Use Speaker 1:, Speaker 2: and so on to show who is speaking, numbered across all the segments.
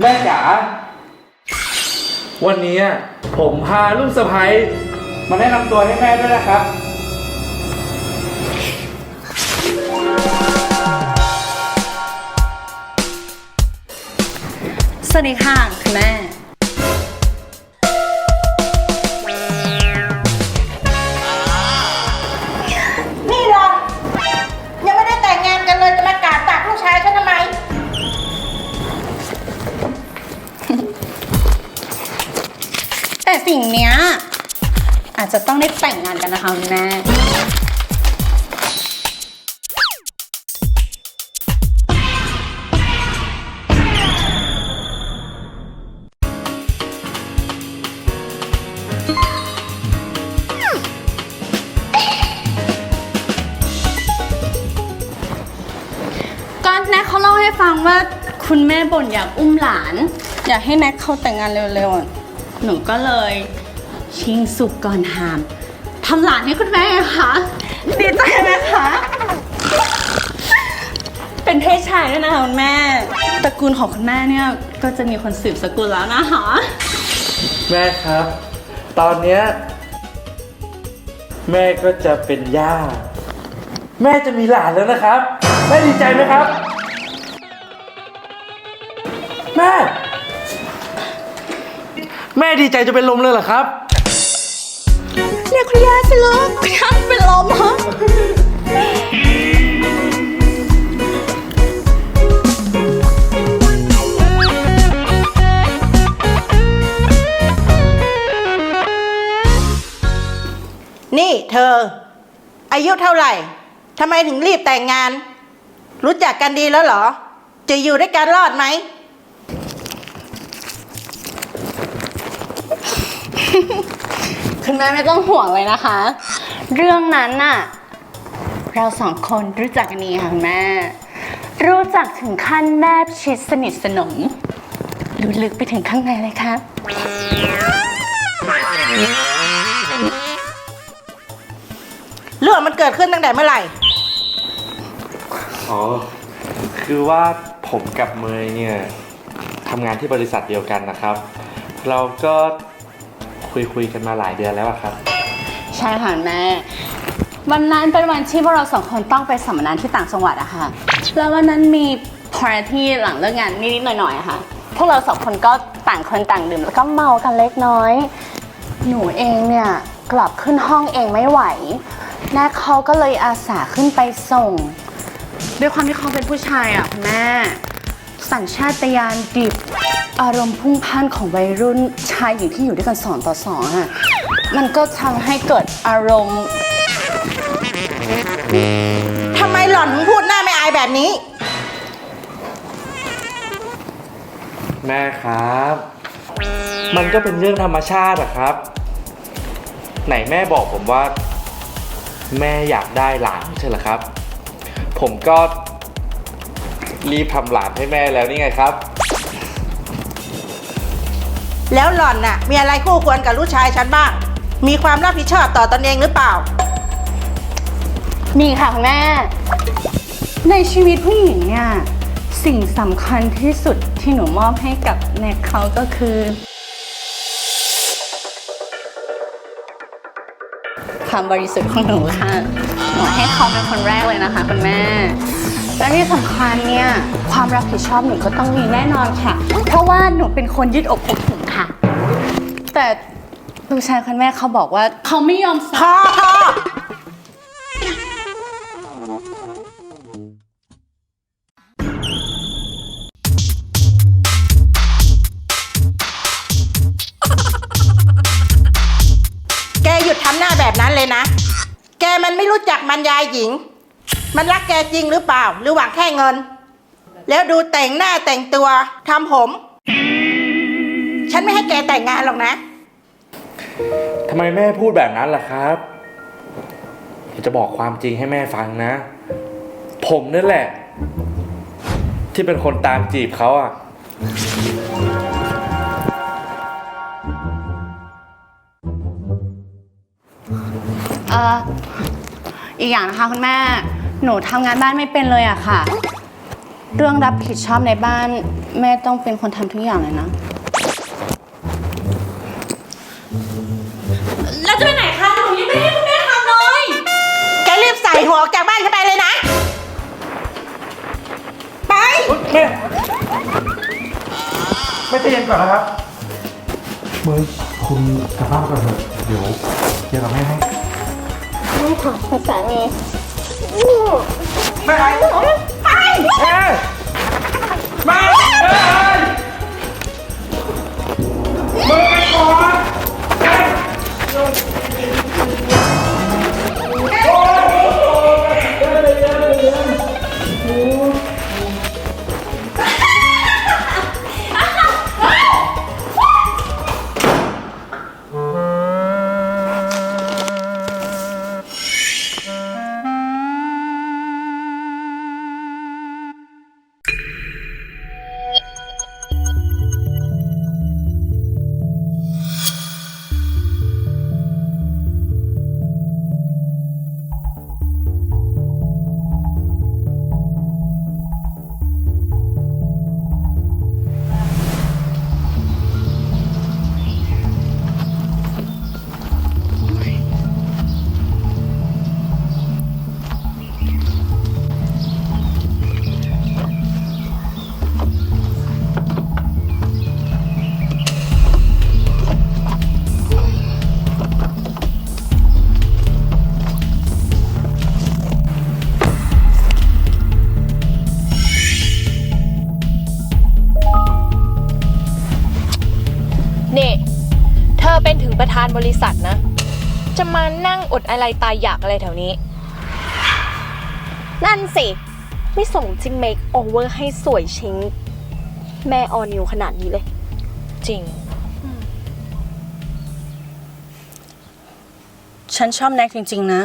Speaker 1: แม่จ๋าวันนี้ผมพาลูกสะพ้ยมาแนะนำตัวให้แม่ด้วยนะครับ
Speaker 2: สวัสดีค่ะคุณแม่
Speaker 3: จะต้
Speaker 2: องได้แต่งงานกันนะคะแม่ก็แน็กเขาเล่าให้ฟังว่าคุณแม่บ่นอยากอุ้มหลาน อยากให้แน็กเขาแต่งงานเร็วๆอะหนูก็เลย ชิงสุกก่อนหามทำหลานให้คุณแม่ไงคะดีใจไหมคะ เป็นเพศชายด้วยนะคะคุณแม่ตระกูลของคุณแม่เนี่ยก็จะมีคนสืบสกุลแล้วนะคะ
Speaker 1: แม่ครับ ตอนเนี้ยแม่ก็จะเป็นย่า แม่จะมีหลานแล้วนะครับ แม่ดีใจไหมครับ แม่ แม่ดีใจจะเป็นลมเลยเหรอครับ
Speaker 2: เรียกคุณย่าสิลูกคุณย่าเป็นลมเหรอ
Speaker 3: นี่เธอ อายุเท่าไหร่ทำไมถึงรีบแต่งงาน รู้จักกันดีแล้วเหรอ จะอยู่ด้วยกันรอดไหม
Speaker 2: คุณแม่ไม่ต้องห่วงเลยนะคะ เรื่องนั้นน่ะ เราสองคนรู้จักกันดีค่ะคุณแม่ รู้จักถึงขั้นแนบชิดสนิทสนมรู้ลึกไปถึงข้างในเลยค่ะ
Speaker 3: เรื่องมันเกิดขึ้นตั้งแต่เมื่อไหร่
Speaker 1: อ๋อ คือว่าผมกับเมยเนี่ยทำงานที่บริษัทเดียวกันนะครับ เราก็ คุยคุยกันมาหลายเดือนแล้วอะครับ
Speaker 2: ใช่ค่ะแม่ วันนั้นเป็นวันที่พวกเราสองคนต้องไปสัมมนาที่ต่างจังหวัดอะค่ะ แล้ววันนั้นมีพาร์ตี้หลังเลิกงานนิดๆหน่อยๆอะค่ะ พวกเราสองคนก็ต่างคนต่างดื่มแล้วก็เมากันเล็กน้อย หนูเองเนี่ยกลับขึ้นห้องเองไม่ไหวแม่เขาก็เลยอาสาขึ้นไปส่ง ด้วยความที่เขาเป็นผู้ชายอะคุณแม่ สัญชาตญาณดิบ อารมณ์พุ่งพ่านของวัยรุ่นชายหญิงที่อยู่ด้วยกันสองต่อสองอะมันก็ทำให้เกิดอารมณ์
Speaker 3: ทำไมหล่อนถึงพูดหน้าไม่อายแบบนี้
Speaker 1: แม่ครับ มันก็เป็นเรื่องธรรมชาติอะครับ ไหนแม่บอกผมว่า แม่อยากได้หลานไม่ใช่เหรอครับ ผมก็ รีบทำหลานให้แม่แล้วนี่ไงครับ
Speaker 3: แล้วหล่อนน่ะ มีอะไรคู่ควรกับลูกชายฉันบ้าง มีความรับผิดชอบต่อตนเองหรือเปล่า
Speaker 2: มีค่ะคุณแม่ ในชีวิตผู้หญิงเนี่ย สิ่งสำคัญที่สุดที่หนูมอบให้กับแน็กเขาก็คือ ความบริสุทธิ์ของหนูค่ะ หนูให้เขาเป็นคนแรกเลยนะคะคุณแม่ และที่สำคัญเนี่ยความรับผิดชอบหนูก็ต้องมีแน่นอนค่ะ เพราะว่าหนูเป็นคนยืดอกอบอุ่นค่ะ แต่ลูกชายคุณแม่เขาบอกว่าเขาไม่ยอม
Speaker 3: พอพอแกหยุดทำหน้าแบบนั้นเลยนะ แกมันไม่รู้จักมันยายหญิง มันรักแกจริงหรือเปล่า หรือหวังแค่เงิน แล้วดูแต่งหน้าแต่งตัวทำผม ฉันไม่ให้แกแต่งงานหรอกนะ
Speaker 1: ทำไมแม่พูดแบบนั้นล่ะครับผมจะบอกความจริงให้แม่ฟังนะ ผมนั่นแหละ ที่เป็นคนตามจีบเขาอะ
Speaker 2: เอ่ออีกอย่างนะคะคุณแม่ หนูทำงานบ้านไม่เป็นเลยอะค่ะ เรื่องรับผิดชอบในบ้าน แม่ต้องเป็นคนทำทุกอย่างเลยนะ
Speaker 4: แล้วจะไปไหนคะหนูยังไม่ให้คุณแม่ทำเลย
Speaker 3: แกรีบใส่หัวออกจากบ้านฉันไปเลยนะ ไป
Speaker 1: แม่แม่ใจเย็นก่อนนะครับเมยคุณกลับบ้านก่อนเถอะเดี๋ยวเดี๋ยวกับแม่ให้
Speaker 2: ไม่ค่ะภาษาเม
Speaker 1: แม่ไปไปแม่แา
Speaker 4: นบริษัทนะ จะมานั่งอดอะไรตายอยากอะไรแถวนี้ นั่นสิ ไม่ส่งจิมเมคโอเวอร์ให้สวยชิง แม่ออนิวขนาดนี้เลย จริง
Speaker 2: ฉันชอบแน็กจริง ๆ นะ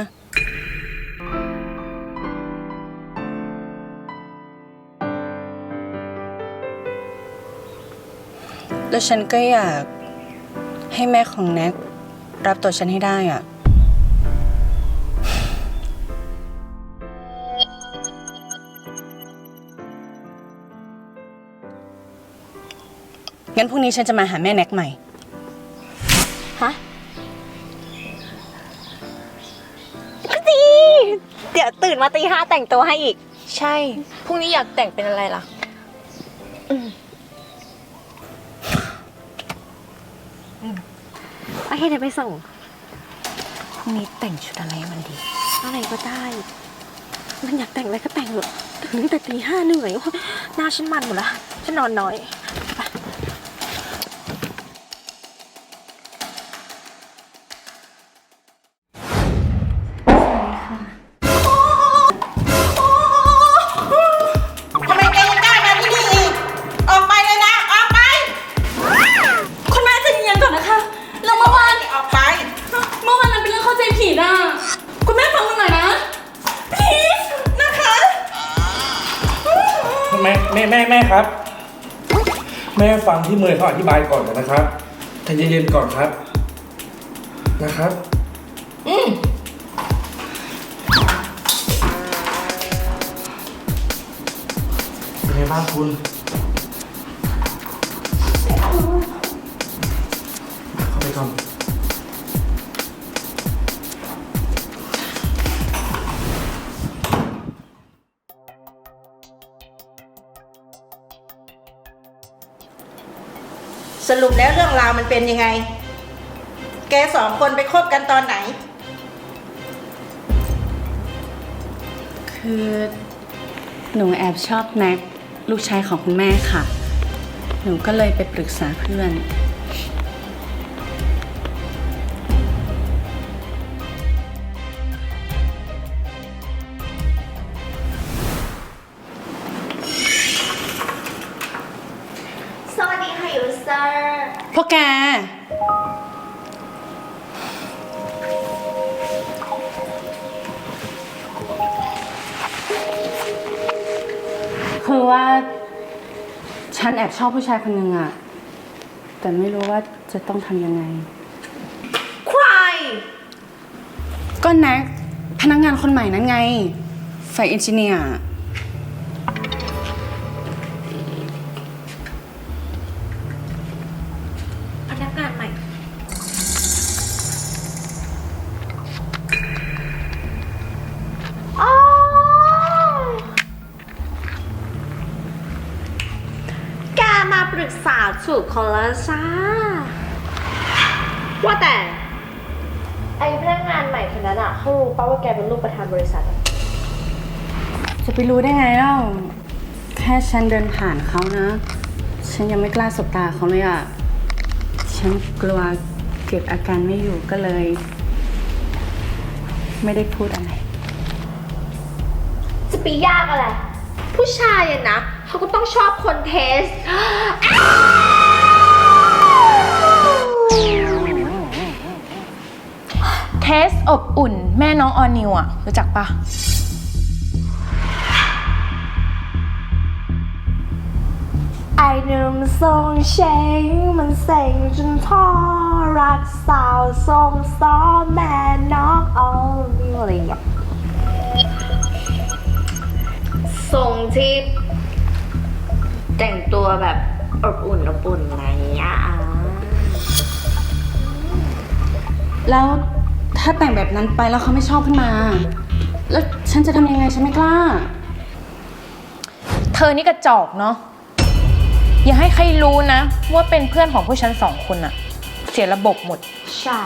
Speaker 2: แล้วฉันก็อยากให้แม่ของแน็ก รับตัวฉันให้ได้อะ งั้นพรุ่งนี้ฉันจะมาหาแม่แน็กใหม่
Speaker 4: ฮะดีเดี๋ยวตื่นมาตีห้าแต่งตัวให้อีก ใช่ พรุ่งนี้อยากแต่งเป็นอะไรล่ะ โอเคเดี๋ยวไปส่งพรุ่งนี้แต่งชุดอะไรให้มันดี อะไรก็ได้ มันอยากแต่งอะไรก็แต่งเถอะถึงแต่ตีห้าเหนื่อยโอ๊ยหน้าฉันมันหมดละฉันนอนน้อย
Speaker 3: เขา
Speaker 4: อ
Speaker 1: ธิบายก่อนนะครับใจเย็นๆก่อนครับ นะครับ
Speaker 3: อืม
Speaker 1: เป็นไงบ้างคุณ เข้าไปก่อน
Speaker 3: สรุปแล้วเรื่องราวมันเป็นยังไง แกสองคนไปคบกันตอนไหน
Speaker 2: คือหนูแอบชอบแม็ก ลูกชายของคุณแม่ค่ะ หนูก็เลยไปปรึกษาเพื่อน วกแก คือว่า ฉันแอบชอบผู้ชายคนหนึ่งอะแต่ไม่รู้ว่าจะต้องทำยังไง
Speaker 4: ใคร
Speaker 2: ก็แน็กพนักงานคนใหม่นั้นไงไฟเอนจิเนียร์
Speaker 4: ปรึกษาถูกคนละจ้าว่าแต่ ไอ้พนักงานใหม่คนนั้นอะเขารู้ป่าว่าแกเป็นลูกประธานบริษัทอะ
Speaker 2: จะไปรู้ได้ไงเล่าแค่ฉันเดินผ่านเขานะ ฉันยังไม่กล้าสบตาเขาเลยอะฉันกลัวเก็บอาการไม่อยู่ก็เลย ไม่ได้พูดอะไร
Speaker 4: จะไปยากอะไร ผู้ชายอะนะ เขาก็ต้องชอบคนเทส
Speaker 5: เทสอบอุ่นแม่น้องออนิวอะรู้จักปะ
Speaker 4: ไอหนุ่มทรงเชงมันเซ็งจนพ่อรักสาวทรงซ้อแม่น้องเอามีอะไรอย่างเงี้ยทรงที่ แต่งตัวแบบอบอุ่นอบอุ่นอะไรอย่างเงี้ยอะ
Speaker 2: แล้วถ้าแต่งแบบนั้นไปแล้วเขาไม่ชอบขึ้นมา แล้วฉันจะทำยังไงฉันไม่กล้า
Speaker 5: เธอนี่กระจอกเนาะ อย่าให้ใครรู้นะ ว่าเป็นเพื่อนของผู้ฉันสองคนอะเสียระบบหมด
Speaker 4: ใช่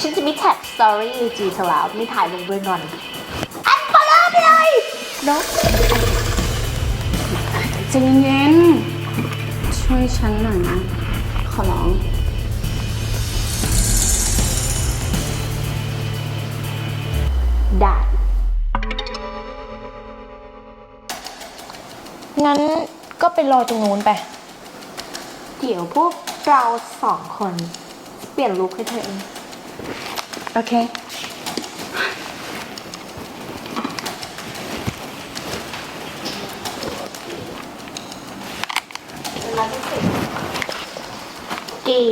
Speaker 4: ฉันจะมีแท็กสตอรี่จีเธอแล้วมีถ่ายลงด้วยงอนอันพอแล้วไปเลยเนาะ
Speaker 2: ใจเย็นๆช่วยฉันหน่อยนะ ขอร้อง
Speaker 4: ได้
Speaker 5: งั้นก็ไปรอตรงนู้นไป
Speaker 4: เดี๋ยวพวกเราสองคน เปลี่ยนลุคให้เธอเอง
Speaker 2: โอเค
Speaker 4: กี่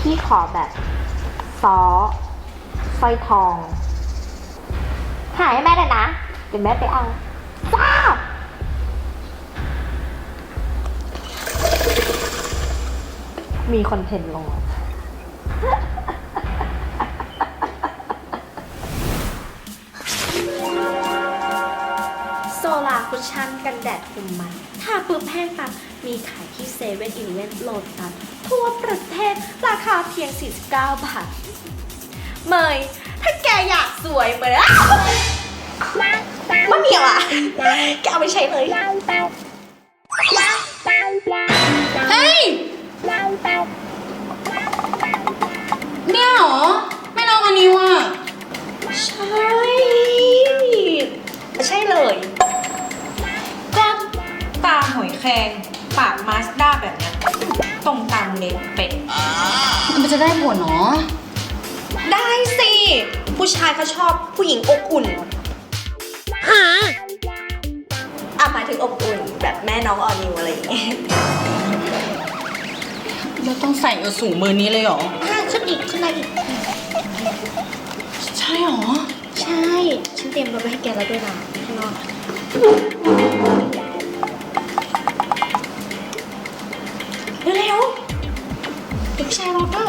Speaker 4: พี่ขอแบบซอสร้อยทองหายให้แม่เลยนะ เดี๋ยวแม่ไปเอาจ้ามีคอนเทนต์ลงโซลาคุชชั่นกันแดดคุมมันถ้าปุ๊บแห้งปั๊บมีขายที่เซเว่นอีเลเว่นโลตัส ทั่วประเทศ ราคาเพียง 49 บาท เมย ถ้าแกอยากสวยเหมือนมะเหมียวอะ แกเอาไปใช้เลย
Speaker 2: เฮ้ย เนี่ยเหรอ ไม่ลองอันนี้ว่ะ
Speaker 4: ใช่ ใช่เลย
Speaker 6: ก็ตาหอยแครงปากมาส เน็ตเป็ด
Speaker 2: มันจะได้ผลเนาะ
Speaker 6: ได้สิ ผู้ชายเขาชอบผู้หญิงอบอุ่น
Speaker 4: อะหมายถึงอบอุ่นแบบแม่น้องออนิวอะไรอย่างเงี้ย
Speaker 2: เราต้องใส่เอวสูงเบอร์นี้เลยเหรอ
Speaker 4: อะขึ้นอีกขึ้นมาอีก
Speaker 2: ใช่เหรอ
Speaker 4: ใช่ ฉันเตรียมรถไว้ให้แกแล้วด้วยนะข้างนอก ผู้ชายรอก็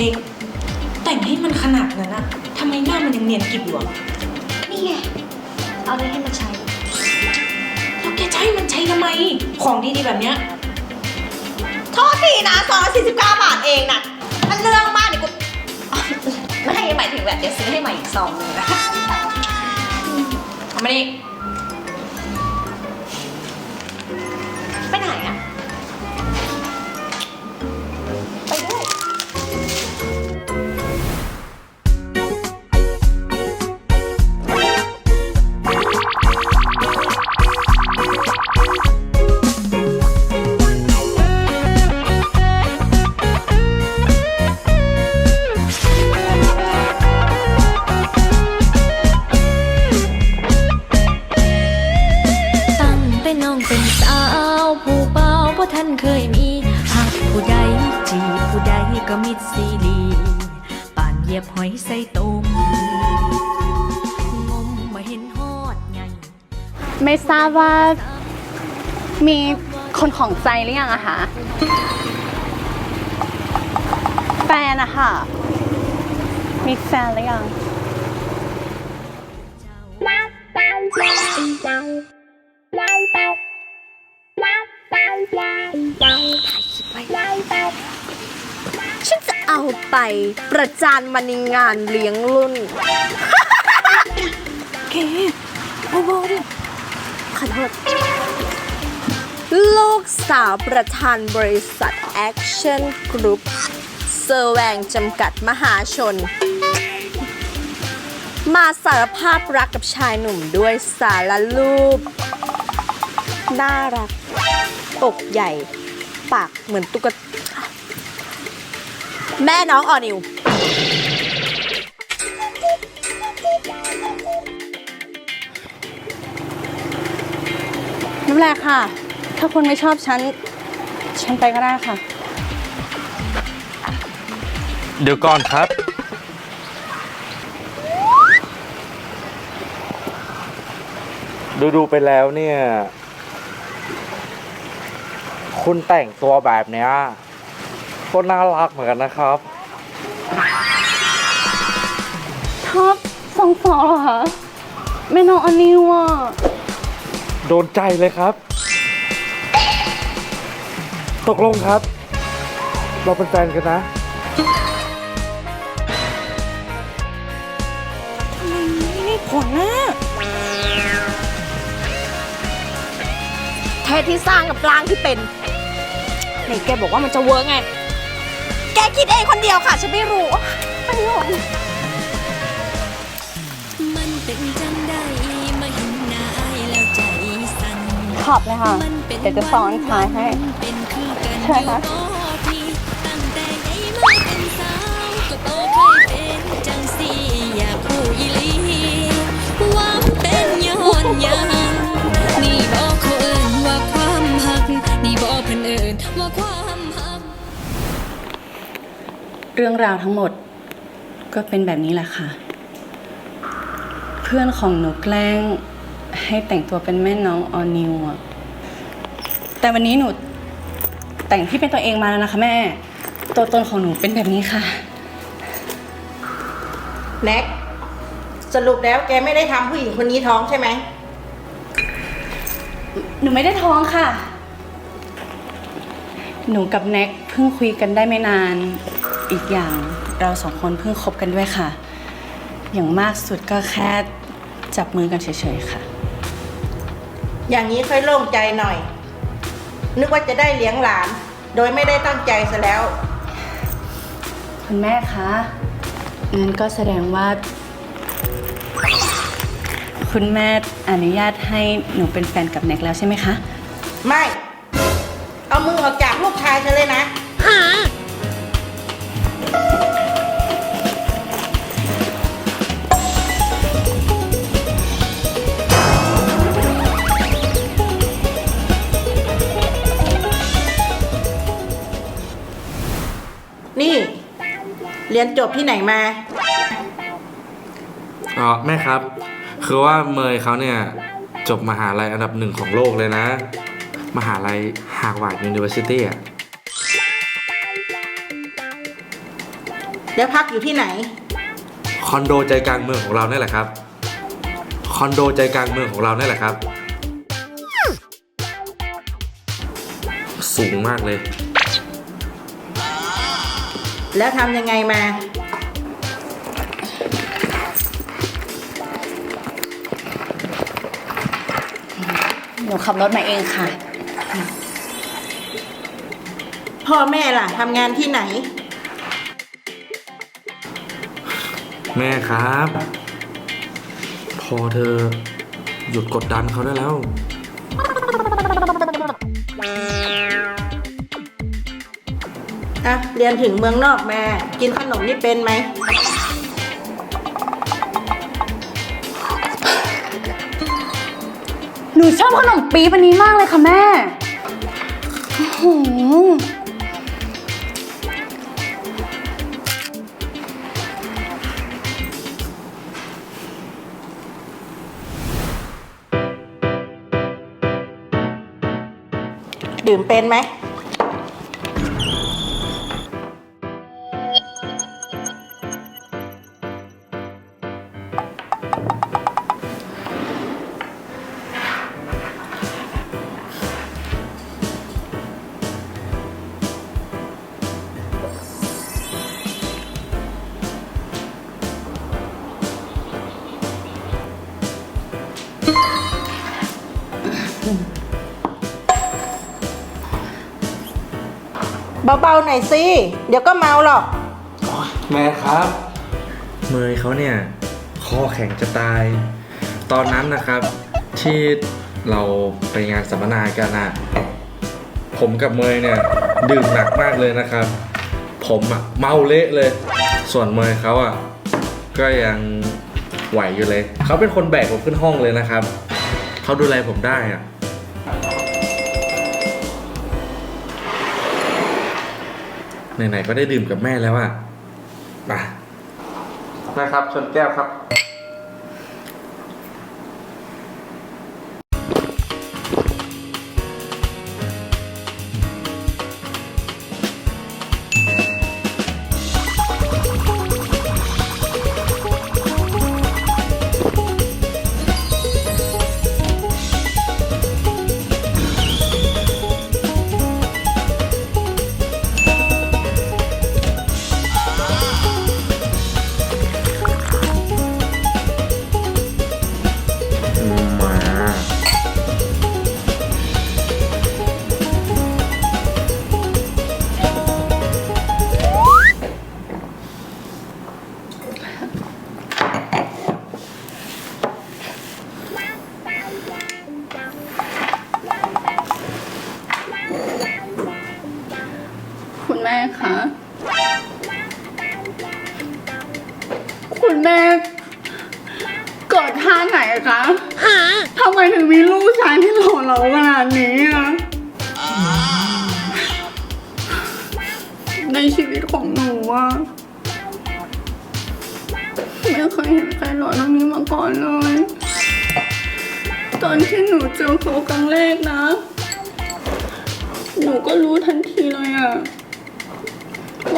Speaker 6: นิกแต่งให้มันขนาดนั้นอะทำไมหน้ามันยังเนียนกริบอยู่อะ
Speaker 4: นี่ไง เอาเลยให้มันใช้
Speaker 6: แล้วแกจะให้มันใช้ทำไม ของดีๆแบบเนี้ย
Speaker 4: โทษทีนะซองละ49 บาทเองน่ะ มันเรื่องมากเดี๋ยวกูไม่ให้หมายถึงแบบเดี๋ยวซื้อให้ใหม่อีกซองนึงนะ
Speaker 6: เอามาดิ
Speaker 7: เพราะท่านเคยมีหากผู้ใดจีบผู้ใดก็มิดซีดีป่านเหยียบหอยใส่ต้มงมมาเห็นฮอดไง
Speaker 2: ไม่ทราบว่ามีคนของใจหรือยังอะคะแฟนอะค่ะ มีแฟนหรือยัง
Speaker 4: ฉันจะเอาไปประจานมันในงานเลี้ยงรุ่น เค โอ้โหดิขอโทษลูกสาวประธานบริษัท Action Group เซอร์แวงจำกัดมหาชน มาสารภาพรักกับชายหนุ่มด้วยสารรูป น่ารัก อกใหญ่ ปากเหมือนตุ๊กตาแม่น้องออนิว
Speaker 2: ไม่เป็นไรค่ะ ถ้าคุณไม่ชอบฉัน ฉันไปก็ได้ค่ะ
Speaker 1: เดี๋ยวก่อนครับ ดูดูๆไปแล้วเนี่ย คุณแต่งตัวแบบเนี้ยก็น่ารักเหมือนกันนะครับ
Speaker 2: ชอบสองสาวเหรอคะแม่น้องอันนิวอะ
Speaker 1: โดนใจเลยครับ ตกลงครับ เราเป็นแฟนกันนะ
Speaker 4: เทศที่สร้างกับร่างที่เป็น ไหนแกบอกว่ามันจะเวิร์กไง แกคิดเองคนเดียวค่ะ ฉันไม่รู้ไปหรอก
Speaker 7: มันเป็นจังได้มาเห็นหน้าอายแล้วใจสั่น
Speaker 2: ขอบเลยค่ะ
Speaker 7: มันเป็น
Speaker 2: เดี๋ยวจะสอนท้ายให้
Speaker 7: เป็นคือกัน
Speaker 2: ใช่ค่ะ
Speaker 7: อ เรื่
Speaker 2: องราวทั้งหมด ก็เป็นแบบนี้แหละค่ะ เพื่อนของหนูแกล้งให้แต่งตัวเป็นแม่น้องออนิวอะแต่วันนี้หนูแต่งที่เป็นตัวเองมาแล้วนะคะแม่ ตัวตนของหนูเป็นแบบนี้ค่ะ
Speaker 3: แน็กสรุปแล้วแกไม่ได้ทำผู้หญิงคนนี้ท้องใช่ไหม
Speaker 2: หนูไม่ได้ท้องค่ะ หนูกับแน็กเพิ่งคุยกันได้ไม่นาน อีกอย่างเราสองคนเพิ่งคบกันด้วยค่ะ อย่างมากสุดก็แค่จับมือกันเฉยๆค่ะ
Speaker 3: อย่างนี้ค่อยโล่งใจหน่อย นึกว่าจะได้เลี้ยงหลาน โดยไม่ได้ตั้งใจซะแล้ว
Speaker 2: คุณแม่คะงั้นก็แสดงว่า คุณแม่อนุญาตให้หนูเป็นแฟนกับแน็กแล้วใช่ไหมคะ
Speaker 3: ไม่ เอามือออกจากลูกชายเธอเลยนะ ยนจบที่ไหนมา
Speaker 1: อ๋อแม่ครับ คือว่าเมยเขาเนี่ย จบมหาลัยอันดับหนึ่งของโลกเลยนะ มหาลัยฮาร์วาร์ดยูนิเวอร์ซิตี้อะ
Speaker 3: แล้วพักอยู่ที่ไหน
Speaker 1: คอนโดใจกลางเมืองของเราเนี่ยแหละครับ คอนโดใจกลางเมืองของเราเนี่ยแหละครับ สูงมากเลย
Speaker 3: แล้วทำยังไงมา
Speaker 2: หนูขับรถมาเองค่ะ
Speaker 3: พ่อแม่ล่ะทำงานที่ไหน
Speaker 1: แม่ครับ พอเธอหยุดกดดันเขาได้แล้ว
Speaker 3: อะเรียนถึงเมืองนอกมา กินขนมนี่เป็นไหม
Speaker 2: หนูชอบขนมปี๊บอันนี้มากเลยค่ะแม่อื้อหือ
Speaker 3: ดื่มเป็นไหม เบาๆหน่อยสิ เดี๋ยวก็เมาหรอก
Speaker 1: แม่ครับ เมยเขาเนี่ยคอแข็งจะตาย ตอนนั้นนะครับ ที่เราไปงานสัมมนากันอะผมกับเมยเนี่ยดื่มหนักมากเลยนะครับ ผมอะเมาเละเลย ส่วนเมยเขาอะก็ยังไหวอยู่เลย เขาเป็นคนแบกผมขึ้นห้องเลยนะครับ เขาดูแลผมได้อะ ไหนๆก็ได้ดื่มกับแม่แล้วอะมานะครับชนแก้วครับ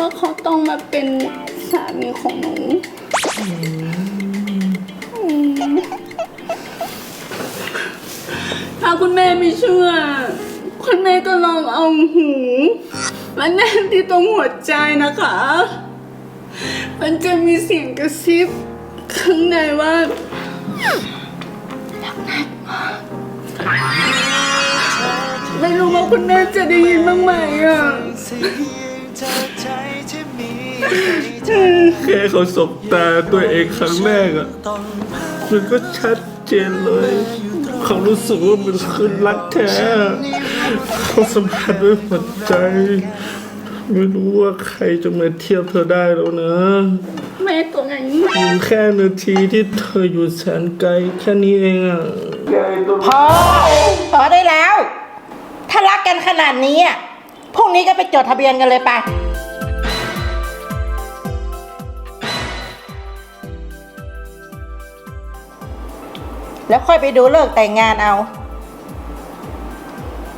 Speaker 2: ว่าเขาต้องมาเป็นสามีของหนูอืมถ้าคุณแม่ไม่เชื่อ คุณแม่ก็ลองเอาหูมาแนบที่ตรงหัวใจนะคะ มันจะมีเสียงกระซิบข้างในว่าไม่รู้ว่าคุณแม่จะได้ยินบ้างไหมอะ
Speaker 1: แค่เขาสบตาตัวเองครั้งแรกอะมันก็ชัดเจนเลย เขารู้สึกว่ามันคือรักแท้ เขาสัมผัสด้วยหัวใจ ไม่รู้ว่าใครจะมาเทียบเธอได้แล้วนะ
Speaker 2: แม่ตัวไหน
Speaker 1: แค่นาทีที่เธออยู่แสนไกลแค่นี้เองอะ
Speaker 3: พอพอได้แล้ว ถ้ารักกันขนาดนี้อะพรุ่งนี้ก็ไปจดทะเบียนกันเลยไป แล้วค่อยไปดูเลิกแต่งงานเอา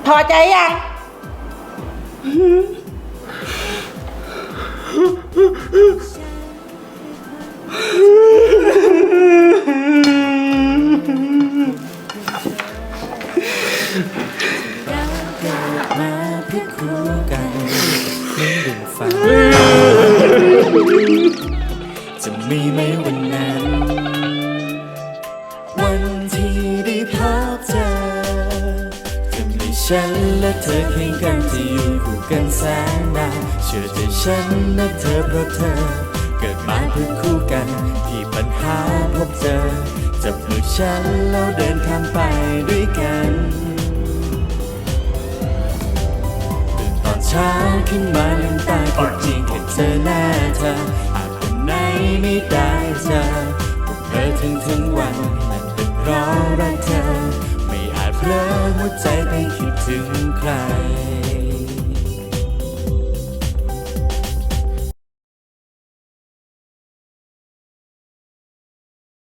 Speaker 3: พอใจยัง
Speaker 8: มาเพื่อคู่กันเหมือนดึงฝันจะมีไหมวันนั้น วันที่ได้พบเธอจะมีฉันและเธอเคียงกันที่อยู่คู่กันแสนนานเชื่อใจฉันนะเธอเพราะเธอ เกิดมาเพื่อคู่กัน ที่ปัญหาพบเจอจับมือฉันแล้วเดินข้ามไปด้วยกันตื่นตอนเช้าขึ้นมาลืมตาก็จริงแค่เจอหน้าเธออาจวันไหนไม่ได้เจอเพ้อถึงทั้งวัน เรารักเธอ ไม่อาจเพลอหัวใจไปคิดถึงใคร